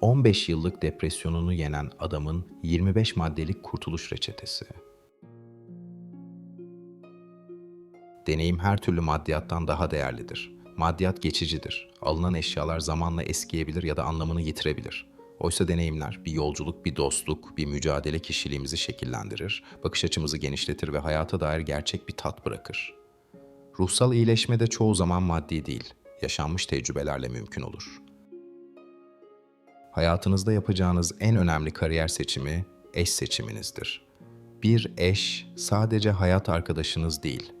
15 yıllık depresyonunu yenen adamın 25 maddelik kurtuluş reçetesi. Deneyim her türlü maddiyattan daha değerlidir. Maddiyat geçicidir. Alınan eşyalar zamanla eskiyebilir ya da anlamını yitirebilir. Oysa deneyimler bir yolculuk, bir dostluk, bir mücadele kişiliğimizi şekillendirir, bakış açımızı genişletir ve hayata dair gerçek bir tat bırakır. Ruhsal iyileşme de çoğu zaman maddi değil, yaşanmış tecrübelerle mümkün olur. Hayatınızda yapacağınız en önemli kariyer seçimi eş seçiminizdir. Bir eş sadece hayat arkadaşınız değil,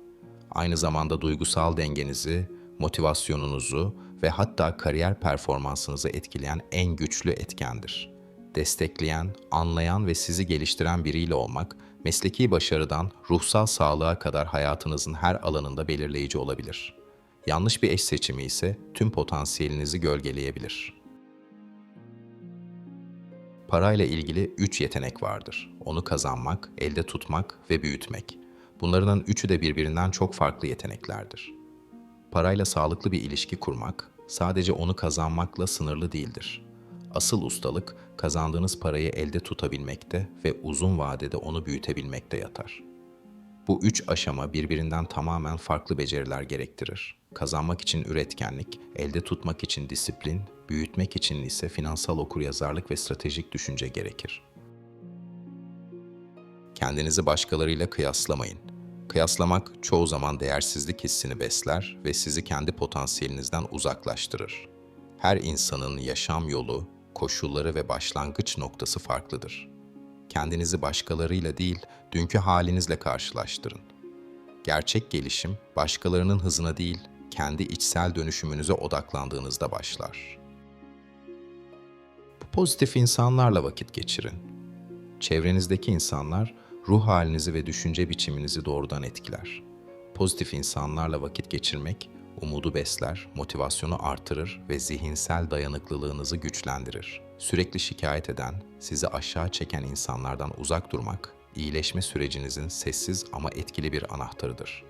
aynı zamanda duygusal dengenizi, motivasyonunuzu ve hatta kariyer performansınızı etkileyen en güçlü etkendir. Destekleyen, anlayan ve sizi geliştiren biriyle olmak, mesleki başarıdan ruhsal sağlığa kadar hayatınızın her alanında belirleyici olabilir. Yanlış bir eş seçimi ise tüm potansiyelinizi gölgeleyebilir. Parayla ilgili üç yetenek vardır. Onu kazanmak, elde tutmak ve büyütmek. Bunların üçü de birbirinden çok farklı yeteneklerdir. Parayla sağlıklı bir ilişki kurmak sadece onu kazanmakla sınırlı değildir. Asıl ustalık kazandığınız parayı elde tutabilmekte ve uzun vadede onu büyütebilmekte yatar. Bu üç aşama birbirinden tamamen farklı beceriler gerektirir. Kazanmak için üretkenlik, elde tutmak için disiplin, büyütmek için ise finansal okuryazarlık ve stratejik düşünce gerekir. Kendinizi başkalarıyla kıyaslamayın. Kıyaslamak çoğu zaman değersizlik hissini besler ve sizi kendi potansiyelinizden uzaklaştırır. Her insanın yaşam yolu, koşulları ve başlangıç noktası farklıdır. Kendinizi başkalarıyla değil, dünkü halinizle karşılaştırın. Gerçek gelişim başkalarının hızına değil, kendi içsel dönüşümünüze odaklandığınızda başlar. Pozitif insanlarla vakit geçirin. Çevrenizdeki insanlar ruh halinizi ve düşünce biçiminizi doğrudan etkiler. Pozitif insanlarla vakit geçirmek umudu besler, motivasyonu artırır ve zihinsel dayanıklılığınızı güçlendirir. Sürekli şikayet eden, sizi aşağı çeken insanlardan uzak durmak, iyileşme sürecinizin sessiz ama etkili bir anahtarıdır.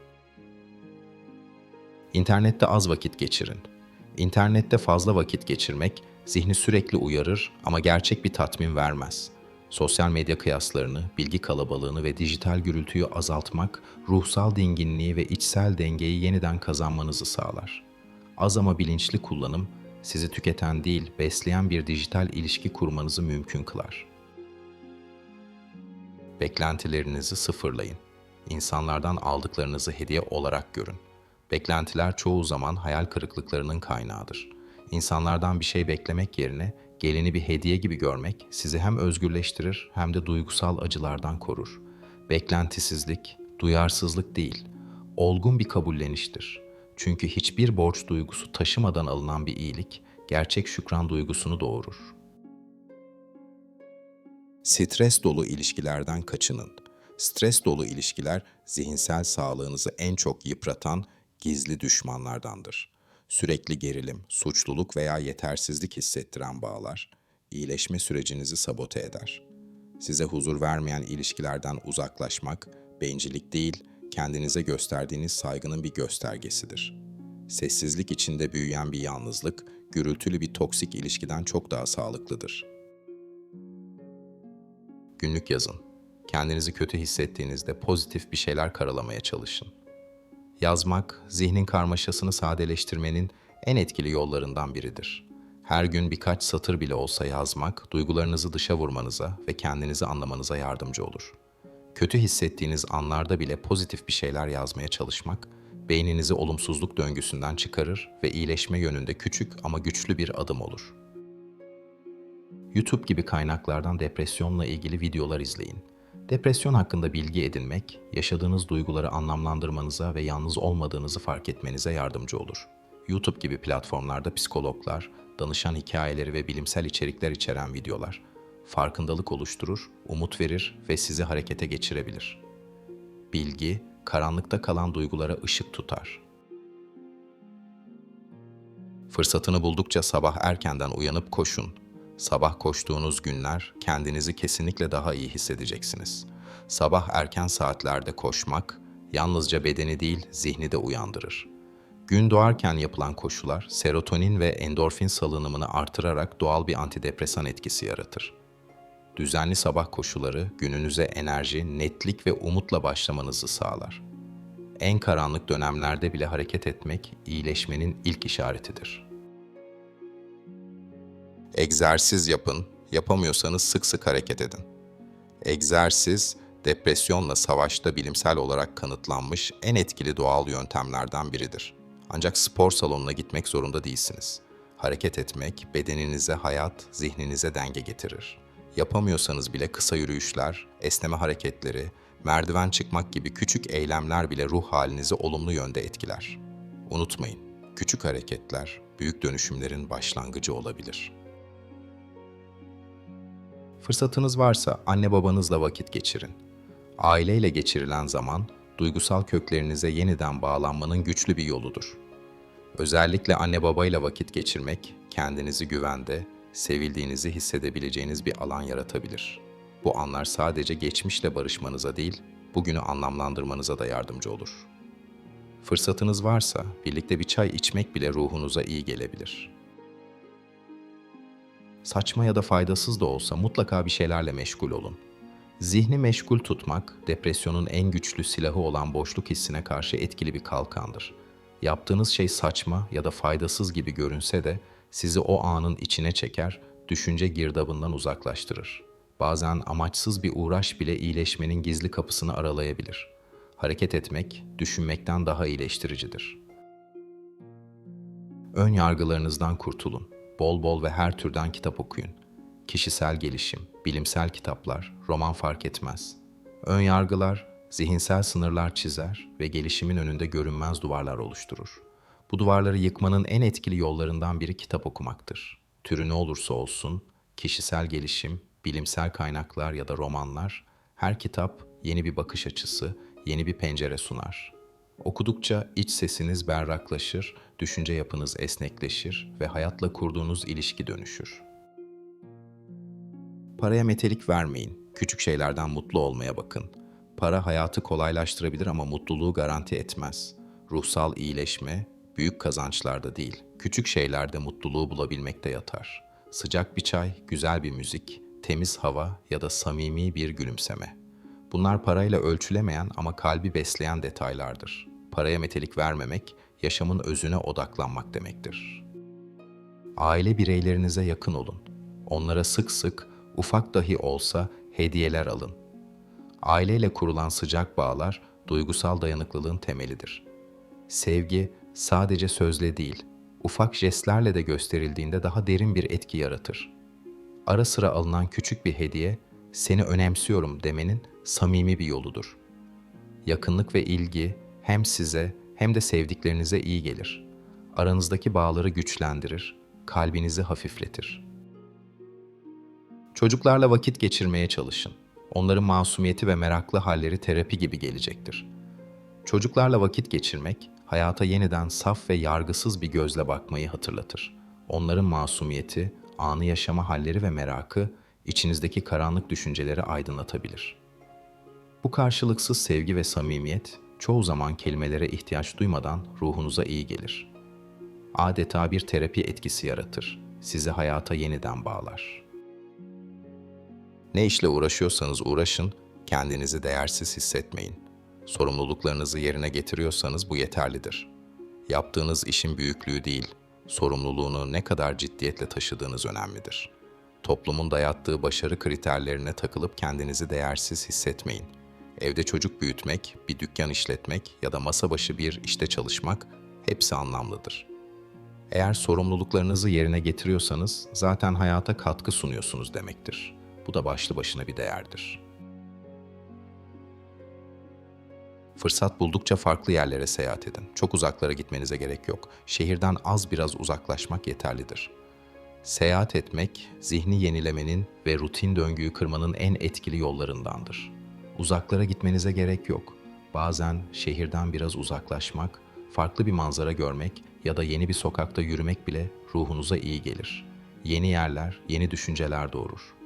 İnternette az vakit geçirin. İnternette fazla vakit geçirmek zihni sürekli uyarır ama gerçek bir tatmin vermez. Sosyal medya kıyaslarını, bilgi kalabalığını ve dijital gürültüyü azaltmak, ruhsal dinginliği ve içsel dengeyi yeniden kazanmanızı sağlar. Az ama bilinçli kullanım, sizi tüketen değil, besleyen bir dijital ilişki kurmanızı mümkün kılar. Beklentilerinizi sıfırlayın. İnsanlardan aldıklarınızı hediye olarak görün. Beklentiler çoğu zaman hayal kırıklıklarının kaynağıdır. İnsanlardan bir şey beklemek yerine gelini bir hediye gibi görmek sizi hem özgürleştirir hem de duygusal acılardan korur. Beklentisizlik, duyarsızlık değil, olgun bir kabulleniştir. Çünkü hiçbir borç duygusu taşımadan alınan bir iyilik gerçek şükran duygusunu doğurur. Stres dolu ilişkilerden kaçının. Stres dolu ilişkiler zihinsel sağlığınızı en çok yıpratan gizli düşmanlardandır. Sürekli gerilim, suçluluk veya yetersizlik hissettiren bağlar iyileşme sürecinizi sabote eder. Size huzur vermeyen ilişkilerden uzaklaşmak bencillik değil, kendinize gösterdiğiniz saygının bir göstergesidir. Sessizlik içinde büyüyen bir yalnızlık, gürültülü bir toksik ilişkiden çok daha sağlıklıdır. Günlük yazın. Kendinizi kötü hissettiğinizde pozitif bir şeyler karalamaya çalışın. Yazmak, zihnin karmaşasını sadeleştirmenin en etkili yollarından biridir. Her gün birkaç satır bile olsa yazmak, duygularınızı dışa vurmanıza ve kendinizi anlamanıza yardımcı olur. Kötü hissettiğiniz anlarda bile pozitif bir şeyler yazmaya çalışmak, beyninizi olumsuzluk döngüsünden çıkarır ve iyileşme yönünde küçük ama güçlü bir adım olur. YouTube gibi kaynaklardan depresyonla ilgili videolar izleyin. Depresyon hakkında bilgi edinmek, yaşadığınız duyguları anlamlandırmanıza ve yalnız olmadığınızı fark etmenize yardımcı olur. YouTube gibi platformlarda psikologlar, danışan hikayeleri ve bilimsel içerikler içeren videolar farkındalık oluşturur, umut verir ve sizi harekete geçirebilir. Bilgi, karanlıkta kalan duygulara ışık tutar. Fırsatını buldukça sabah erkenden uyanıp koşun. Sabah koştuğunuz günler kendinizi kesinlikle daha iyi hissedeceksiniz. Sabah erken saatlerde koşmak yalnızca bedeni değil zihni de uyandırır. Gün doğarken yapılan koşular serotonin ve endorfin salınımını artırarak doğal bir antidepresan etkisi yaratır. Düzenli sabah koşuları gününüze enerji, netlik ve umutla başlamanızı sağlar. En karanlık dönemlerde bile hareket etmek iyileşmenin ilk işaretidir. Egzersiz yapın, yapamıyorsanız sık sık hareket edin. Egzersiz, depresyonla savaşta bilimsel olarak kanıtlanmış en etkili doğal yöntemlerden biridir. Ancak spor salonuna gitmek zorunda değilsiniz. Hareket etmek bedeninize hayat, zihninize denge getirir. Yapamıyorsanız bile kısa yürüyüşler, esneme hareketleri, merdiven çıkmak gibi küçük eylemler bile ruh halinizi olumlu yönde etkiler. Unutmayın, küçük hareketler büyük dönüşümlerin başlangıcı olabilir. Fırsatınız varsa anne babanızla vakit geçirin. Aileyle geçirilen zaman duygusal köklerinize yeniden bağlanmanın güçlü bir yoludur. Özellikle anne babayla vakit geçirmek kendinizi güvende, sevildiğinizi hissedebileceğiniz bir alan yaratabilir. Bu anlar sadece geçmişle barışmanıza değil, bugünü anlamlandırmanıza da yardımcı olur. Fırsatınız varsa birlikte bir çay içmek bile ruhunuza iyi gelebilir. Saçma ya da faydasız da olsa mutlaka bir şeylerle meşgul olun. Zihni meşgul tutmak, depresyonun en güçlü silahı olan boşluk hissine karşı etkili bir kalkandır. Yaptığınız şey saçma ya da faydasız gibi görünse de sizi o anın içine çeker, düşünce girdabından uzaklaştırır. Bazen amaçsız bir uğraş bile iyileşmenin gizli kapısını aralayabilir. Hareket etmek, düşünmekten daha iyileştiricidir. Ön yargılarınızdan kurtulun. Bol bol ve her türden kitap okuyun. Kişisel gelişim, bilimsel kitaplar, roman fark etmez. Ön yargılar, zihinsel sınırlar çizer ve gelişimin önünde görünmez duvarlar oluşturur. Bu duvarları yıkmanın en etkili yollarından biri kitap okumaktır. Türü ne olursa olsun, kişisel gelişim, bilimsel kaynaklar ya da romanlar, her kitap yeni bir bakış açısı, yeni bir pencere sunar. Okudukça iç sesiniz berraklaşır, düşünce yapınız esnekleşir ve hayatla kurduğunuz ilişki dönüşür. Paraya metelik vermeyin. Küçük şeylerden mutlu olmaya bakın. Para hayatı kolaylaştırabilir ama mutluluğu garanti etmez. Ruhsal iyileşme büyük kazançlarda değil, küçük şeylerde mutluluğu bulabilmekte yatar. Sıcak bir çay, güzel bir müzik, temiz hava ya da samimi bir gülümseme. Bunlar parayla ölçülemeyen ama kalbi besleyen detaylardır. Paraya metelik vermemek, yaşamın özüne odaklanmak demektir. Aile bireylerinize yakın olun. Onlara sık sık, ufak dahi olsa hediyeler alın. Aileyle kurulan sıcak bağlar duygusal dayanıklılığın temelidir. Sevgi sadece sözle değil, ufak jestlerle de gösterildiğinde daha derin bir etki yaratır. Ara sıra alınan küçük bir hediye, seni önemsiyorum demenin samimi bir yoludur. Yakınlık ve ilgi hem size hem de sevdiklerinize iyi gelir. Aranızdaki bağları güçlendirir, kalbinizi hafifletir. Çocuklarla vakit geçirmeye çalışın. Onların masumiyeti ve meraklı halleri terapi gibi gelecektir. Çocuklarla vakit geçirmek, hayata yeniden saf ve yargısız bir gözle bakmayı hatırlatır. Onların masumiyeti, anı yaşama halleri ve merakı, içinizdeki karanlık düşünceleri aydınlatabilir. Bu karşılıksız sevgi ve samimiyet, çoğu zaman kelimelere ihtiyaç duymadan ruhunuza iyi gelir. Adeta bir terapi etkisi yaratır, sizi hayata yeniden bağlar.'' Ne işle uğraşıyorsanız uğraşın, kendinizi değersiz hissetmeyin. Sorumluluklarınızı yerine getiriyorsanız bu yeterlidir. Yaptığınız işin büyüklüğü değil, sorumluluğunu ne kadar ciddiyetle taşıdığınız önemlidir. Toplumun dayattığı başarı kriterlerine takılıp kendinizi değersiz hissetmeyin. Evde çocuk büyütmek, bir dükkan işletmek ya da masa başı bir işte çalışmak hepsi anlamlıdır. Eğer sorumluluklarınızı yerine getiriyorsanız zaten hayata katkı sunuyorsunuz demektir. Bu da başlı başına bir değerdir. Fırsat buldukça farklı yerlere seyahat edin. Çok uzaklara gitmenize gerek yok. Şehirden az biraz uzaklaşmak yeterlidir. Seyahat etmek, zihni yenilemenin ve rutin döngüyü kırmanın en etkili yollarındandır. Uzaklara gitmenize gerek yok. Bazen şehirden biraz uzaklaşmak, farklı bir manzara görmek ya da yeni bir sokakta yürümek bile ruhunuza iyi gelir. Yeni yerler, yeni düşünceler doğurur.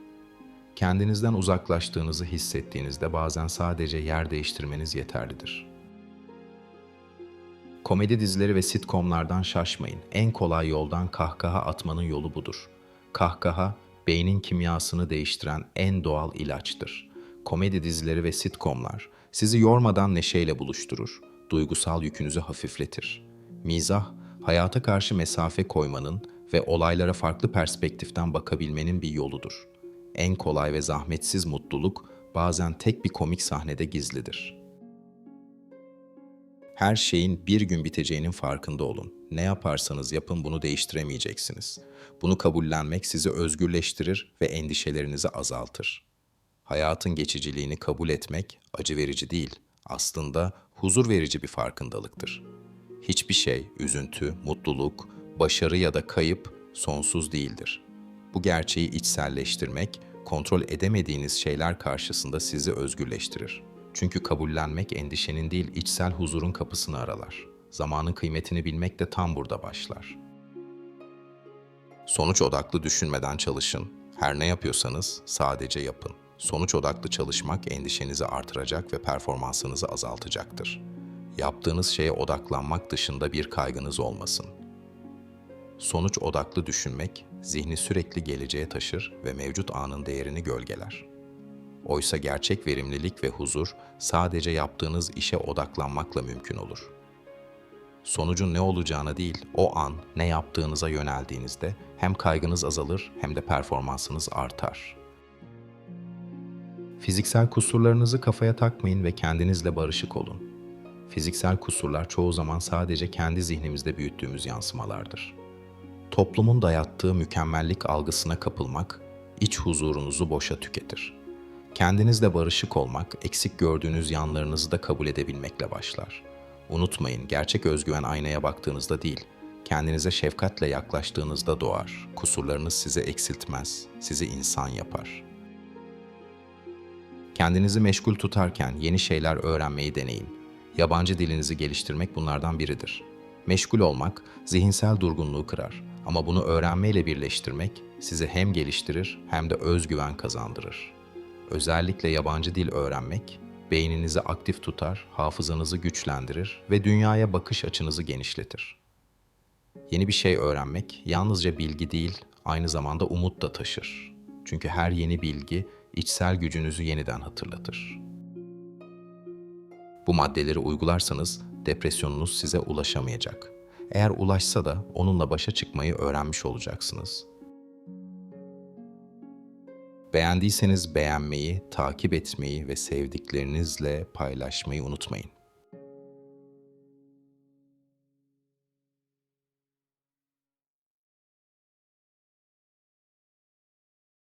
Kendinizden uzaklaştığınızı hissettiğinizde bazen sadece yer değiştirmeniz yeterlidir. Komedi dizileri ve sitcomlardan şaşmayın. En kolay yoldan kahkaha atmanın yolu budur. Kahkaha, beynin kimyasını değiştiren en doğal ilaçtır. Komedi dizileri ve sitcomlar sizi yormadan neşeyle buluşturur, duygusal yükünüzü hafifletir. Mizah, hayata karşı mesafe koymanın ve olaylara farklı perspektiften bakabilmenin bir yoludur. En kolay ve zahmetsiz mutluluk bazen tek bir komik sahnede gizlidir. Her şeyin bir gün biteceğinin farkında olun. Ne yaparsanız yapın bunu değiştiremeyeceksiniz. Bunu kabullenmek sizi özgürleştirir ve endişelerinizi azaltır. Hayatın geçiciliğini kabul etmek acı verici değil, aslında huzur verici bir farkındalıktır. Hiçbir şey, üzüntü, mutluluk, başarı ya da kayıp sonsuz değildir. Bu gerçeği içselleştirmek, kontrol edemediğiniz şeyler karşısında sizi özgürleştirir. Çünkü kabullenmek endişenin değil, içsel huzurun kapısını aralar. Zamanın kıymetini bilmek de tam burada başlar. Sonuç odaklı düşünmeden çalışın. Her ne yapıyorsanız sadece yapın. Sonuç odaklı çalışmak endişenizi artıracak ve performansınızı azaltacaktır. Yaptığınız şeye odaklanmak dışında bir kaygınız olmasın. Sonuç odaklı düşünmek, zihni sürekli geleceğe taşır ve mevcut anın değerini gölgeler. Oysa gerçek verimlilik ve huzur sadece yaptığınız işe odaklanmakla mümkün olur. Sonucun ne olacağına değil, o an ne yaptığınıza yöneldiğinizde hem kaygınız azalır hem de performansınız artar. Fiziksel kusurlarınızı kafaya takmayın ve kendinizle barışık olun. Fiziksel kusurlar çoğu zaman sadece kendi zihnimizde büyüttüğümüz yansımalardır. Toplumun dayattığı mükemmellik algısına kapılmak, iç huzurunuzu boşa tüketir. Kendinizle barışık olmak, eksik gördüğünüz yanlarınızı da kabul edebilmekle başlar. Unutmayın, gerçek özgüven aynaya baktığınızda değil, kendinize şefkatle yaklaştığınızda doğar. Kusurlarınız sizi eksiltmez, sizi insan yapar. Kendinizi meşgul tutarken yeni şeyler öğrenmeyi deneyin. Yabancı dilinizi geliştirmek bunlardan biridir. Meşgul olmak zihinsel durgunluğu kırar ama bunu öğrenmeyle birleştirmek sizi hem geliştirir hem de özgüven kazandırır. Özellikle yabancı dil öğrenmek beyninizi aktif tutar, hafızanızı güçlendirir ve dünyaya bakış açınızı genişletir. Yeni bir şey öğrenmek yalnızca bilgi değil, aynı zamanda umut da taşır. Çünkü her yeni bilgi içsel gücünüzü yeniden hatırlatır. Bu maddeleri uygularsanız depresyonunuz size ulaşamayacak. Eğer ulaşsa da onunla başa çıkmayı öğrenmiş olacaksınız. Beğendiyseniz beğenmeyi, takip etmeyi ve sevdiklerinizle paylaşmayı unutmayın.